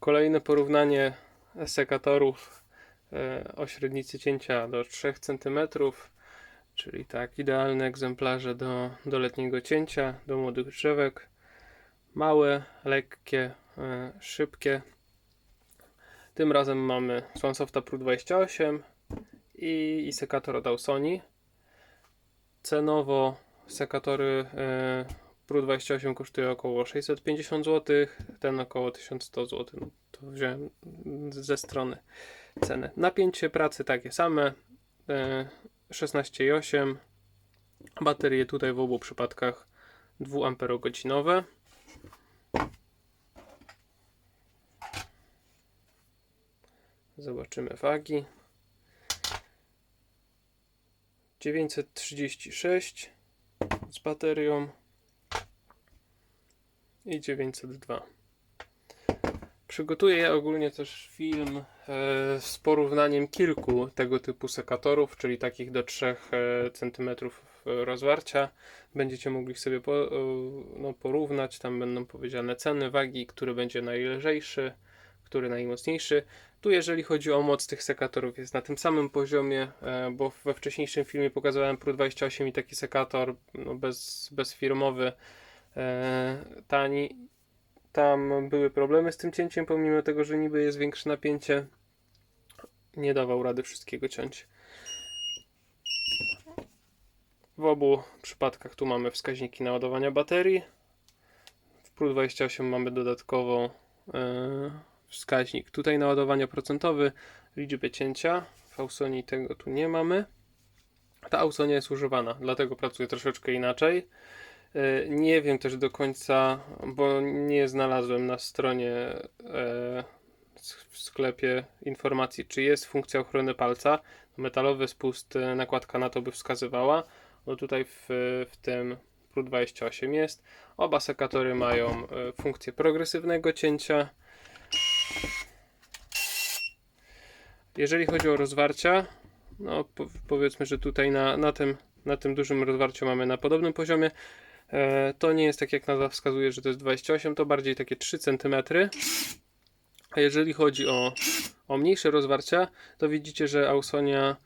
Kolejne porównanie sekatorów e, o średnicy cięcia do 3 cm, czyli tak idealne egzemplarze do, do letniego cięcia, do młodych drzewek. Małe, lekkie, e, szybkie. Tym razem mamy Swansofta Pro 28 i, i sekator od Ausoni. Cenowo sekatory e, Pro 28 kosztuje około 650 zł, ten około 1100 zł. No, to wziąłem ze strony ceny. Napięcie pracy takie same, e, 16,8. Baterie tutaj w obu przypadkach 2 amperogodzinowe. Zobaczymy wagi. 936 z baterią i 902. Przygotuję ogólnie też film e, z porównaniem kilku tego typu sekatorów, czyli takich do 3 e, cm rozwarcia. Będziecie mogli sobie e, no, porównać, tam będą powiedziane ceny, wagi, który będzie najlżejszy, który najmocniejszy. Tu jeżeli chodzi o moc tych sekatorów jest na tym samym poziomie, e, bo we wcześniejszym filmie pokazywałem Pro 28 i taki sekator no, bez, bezfirmowy, e, tani. Tam były problemy z tym cięciem, pomimo tego, że niby jest większe napięcie, nie dawał rady wszystkiego ciąć. W obu przypadkach tu mamy wskaźniki naładowania baterii. W Pro 28 mamy dodatkowo e, wskaźnik tutaj naładowania procentowy, liczby cięcia. W Ausonii tego tu nie mamy. Ta Ausonia jest używana, dlatego pracuje troszeczkę inaczej. E, Nie wiem też do końca, bo nie znalazłem na stronie e, w sklepie informacji, czy jest funkcja ochrony palca. Metalowy spust, e, nakładka na to by wskazywała. No tutaj w, w tym Pro 28 jest. Oba sekatory mają funkcję progresywnego cięcia. Jeżeli chodzi o rozwarcia, no po, powiedzmy, że tutaj na, na, tym, na tym dużym rozwarciu mamy na podobnym poziomie. E, to nie jest tak jak nazwa wskazuje, że to jest 28, to bardziej takie 3 cm. A jeżeli chodzi o, o mniejsze rozwarcia, to widzicie, że Ausonia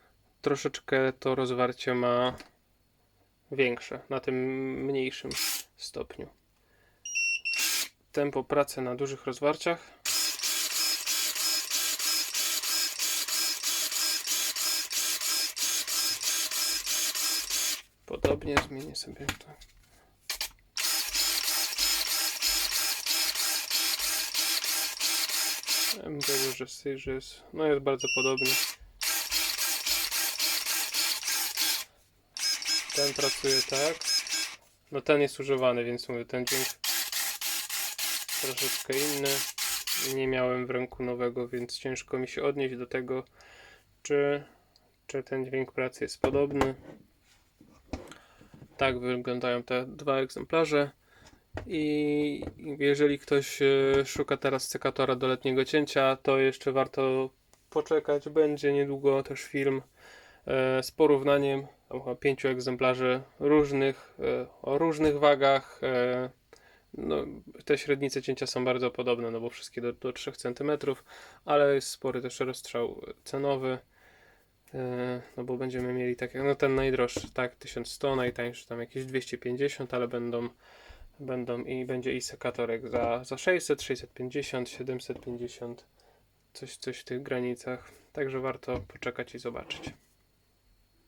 troszeczkę to rozwarcie ma większe, na tym mniejszym stopniu. Tempo pracy na dużych rozwarciach. Podobnie zmienię sobie to. Tego, że Syż jest, no jest bardzo podobny. Ten pracuje tak. No ten jest używany, więc mówię, ten dźwięk troszeczkę inny. Nie miałem w ręku nowego, więc ciężko mi się odnieść do tego, czy, czy ten dźwięk pracy jest podobny. Tak wyglądają te dwa egzemplarze. I jeżeli ktoś e, szuka teraz sekatora do letniego cięcia, to jeszcze warto poczekać. Będzie niedługo też film e, z porównaniem pięciu egzemplarzy różnych, e, o różnych wagach. No, te średnice cięcia są bardzo podobne, no bo wszystkie do, do 3 cm, ale jest spory też rozstrzał cenowy. No bo będziemy mieli tak no ten najdroższy, tak, 1100, najtańszy tam jakieś 250, ale będą będą i będzie i sekatorek za, za 600, 650, 750, coś, coś w tych granicach. Także warto poczekać i zobaczyć.